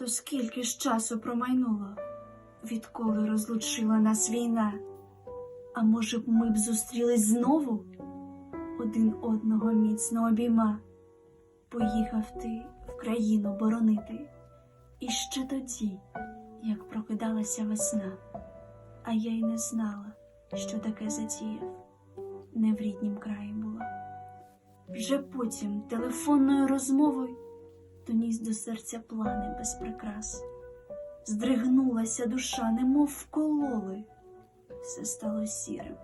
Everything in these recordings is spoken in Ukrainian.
То скільки ж часу промайнуло, відколи розлучила нас війна? А може б ми б зустрілись знову, один одного міцно обійма? Поїхав ти в країну боронити, і ще тоді, як прокидалася весна, а я й не знала, що таке затіяв, не в ріднім краї була. Вже потім телефонною розмовою доніс до серця плани без прикрас. Здригнулася душа, немов вкололи. Все стало сірим,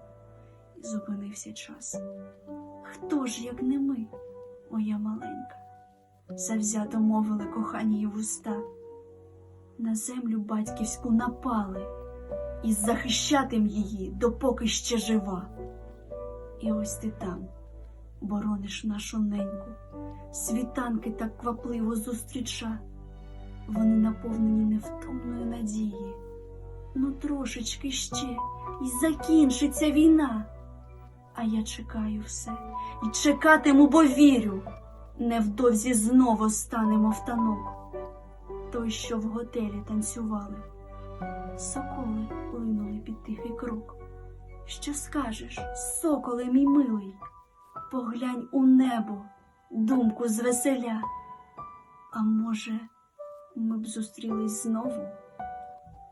і зупинився час. Хто ж, як не ми, моя маленька, завзято мовили кохані вуста. На землю батьківську напали, і захищатим її, допоки ще жива. І ось ти там борониш нашу неньку, світанки так квапливо зустріча, вони наповнені невтомною надії. Ну, трошечки ще, і закінчиться війна. А я чекаю все і чекатиму, бо вірю. Невдовзі знову станемо в танок. Той, що в готелі танцювали, соколи линули під тихий крок. Що скажеш, соколе мій милий? Поглянь у небо, думку звеселя. А може, ми б зустрілись знову,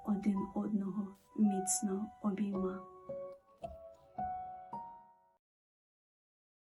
один одного міцно.